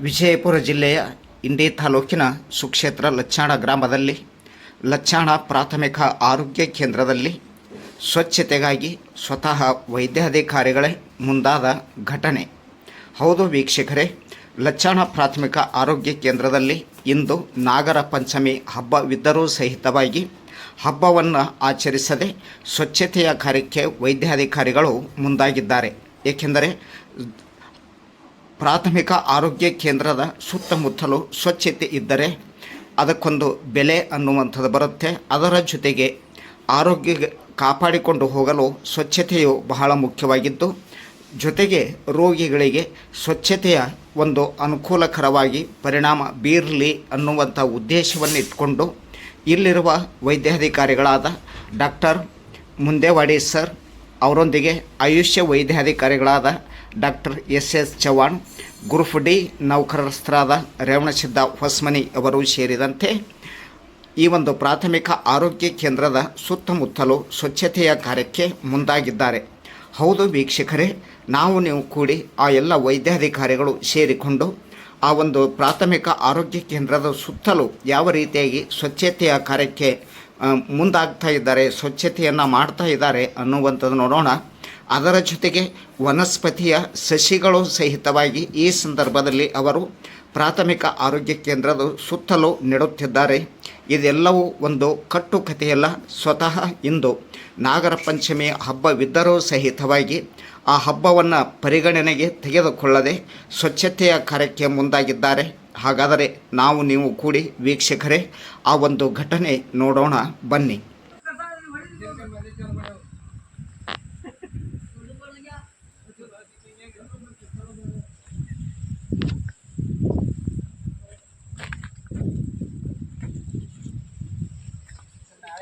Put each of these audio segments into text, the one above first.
ವಿಜಯಪುರ ಜಿಲ್ಲೆಯ ಇಂಡಿ ತಾಲೂಕಿನ ಸುಕ್ಷೇತ್ರ ಲಚ್ಚಾಣ ಗ್ರಾಮದಲ್ಲಿ ಲಚ್ಚಾಣ ಪ್ರಾಥಮಿಕ ಆರೋಗ್ಯ ಕೇಂದ್ರದಲ್ಲಿ ಸ್ವಚ್ಛತೆಗಾಗಿ ಸ್ವತಃ ವೈದ್ಯಾಧಿಕಾರಿಗಳೇ ಮುಂದಾದ ಘಟನೆ. ಹೌದು ವೀಕ್ಷಕರೇ, ಲಚ್ಚಾಣ ಪ್ರಾಥಮಿಕ ಆರೋಗ್ಯ ಕೇಂದ್ರದಲ್ಲಿ ಇಂದು ನಾಗರ ಪಂಚಮಿ ಹಬ್ಬವಿದ್ದರೂ ಸಹಿತವಾಗಿ ಹಬ್ಬವನ್ನು ಆಚರಿಸದೆ ಸ್ವಚ್ಛತೆಯ ಕಾರ್ಯಕ್ಕೆ ವೈದ್ಯಾಧಿಕಾರಿಗಳು ಮುಂದಾಗಿದ್ದಾರೆ. ಏಕೆಂದರೆ ಪ್ರಾಥಮಿಕ ಆರೋಗ್ಯ ಕೇಂದ್ರದ ಸುತ್ತಮುತ್ತಲು ಸ್ವಚ್ಛತೆ ಇದ್ದರೆ ಅದಕ್ಕೊಂದು ಬೆಲೆ ಅನ್ನುವಂಥದ್ದು ಬರುತ್ತೆ. ಅದರ ಜೊತೆಗೆ ಆರೋಗ್ಯ ಕಾಪಾಡಿಕೊಂಡು ಹೋಗಲು ಸ್ವಚ್ಛತೆಯು ಬಹಳ ಮುಖ್ಯವಾಗಿದ್ದು, ಜೊತೆಗೆ ರೋಗಿಗಳಿಗೆ ಸ್ವಚ್ಛತೆಯ ಒಂದು ಅನುಕೂಲಕರವಾಗಿ ಪರಿಣಾಮ ಬೀರಲಿ ಅನ್ನುವಂಥ ಉದ್ದೇಶವನ್ನು ಇಟ್ಕೊಂಡು ಇಲ್ಲಿರುವ ವೈದ್ಯಾಧಿಕಾರಿಗಳಾದ ಡಾಕ್ಟರ್ ಮುಂದೇವಾಡಿ ಸರ್ ಅವರೊಂದಿಗೆ ಆಯುಷ್ಯ ವೈದ್ಯಾಧಿಕಾರಿಗಳಾದ doctor S S Chavan group D ನೌಕರಸ್ಥರಾದ Revanasiddha Hosmani ಅವರು ಸೇರಿದಂತೆ ಈ ಒಂದು ಪ್ರಾಥಮಿಕ ಆರೋಗ್ಯ ಕೇಂದ್ರದ ಸುತ್ತಮುತ್ತಲು ಸ್ವಚ್ಛತೆಯ ಕಾರ್ಯಕ್ಕೆ ಮುಂದಾಗಿದ್ದಾರೆ. ಹೌದು ವೀಕ್ಷಕರೇ, ನಾವು ನೀವು ಕೂಡಿ ಆ ಎಲ್ಲ ವೈದ್ಯಾಧಿಕಾರಿಗಳು ಸೇರಿಕೊಂಡು ಆ ಒಂದು ಪ್ರಾಥಮಿಕ ಆರೋಗ್ಯ ಕೇಂದ್ರದ ಸುತ್ತಲೂ ಯಾವ ರೀತಿಯಾಗಿ ಸ್ವಚ್ಛತೆಯ ಕಾರ್ಯಕ್ಕೆ ಮುಂದಾಗ್ತಾ ಇದ್ದಾರೆ, ಸ್ವಚ್ಛತೆಯನ್ನು ಮಾಡ್ತಾ ಇದ್ದಾರೆ ಅನ್ನುವಂಥದ್ದು ನೋಡೋಣ. ಅದರ ಜೊತೆಗೆ ವನಸ್ಪತಿಯ ಸಸಿಗಳು ಸಹಿತವಾಗಿ ಈ ಸಂದರ್ಭದಲ್ಲಿ ಅವರು ಪ್ರಾಥಮಿಕ ಆರೋಗ್ಯ ಕೇಂದ್ರದ ಸುತ್ತಲೂ ನೆಡುತ್ತಿದ್ದಾರೆ. ಇದೆಲ್ಲವೂ ಒಂದು ಕಟ್ಟುಕಥೆಯಲ್ಲ. ಸ್ವತಃ ಇಂದು ನಾಗರ ಪಂಚಮಿಯ ಹಬ್ಬವಿದ್ದರೂ ಸಹಿತವಾಗಿ ಆ ಹಬ್ಬವನ್ನು ಪರಿಗಣನೆಗೆ ತೆಗೆದುಕೊಳ್ಳದೆ ಸ್ವಚ್ಛತೆಯ ಕಾರ್ಯಕ್ಕೆ ಮುಂದಾಗಿದ್ದಾರೆ. ಹಾಗಾದರೆ ನಾವು ನೀವು ಕೂಡಿ ವೀಕ್ಷಕರೇ, ಆ ಒಂದು ಘಟನೆ ನೋಡೋಣ. ಬನ್ನಿ.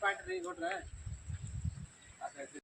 पॉइंट नहीं घोट रहा है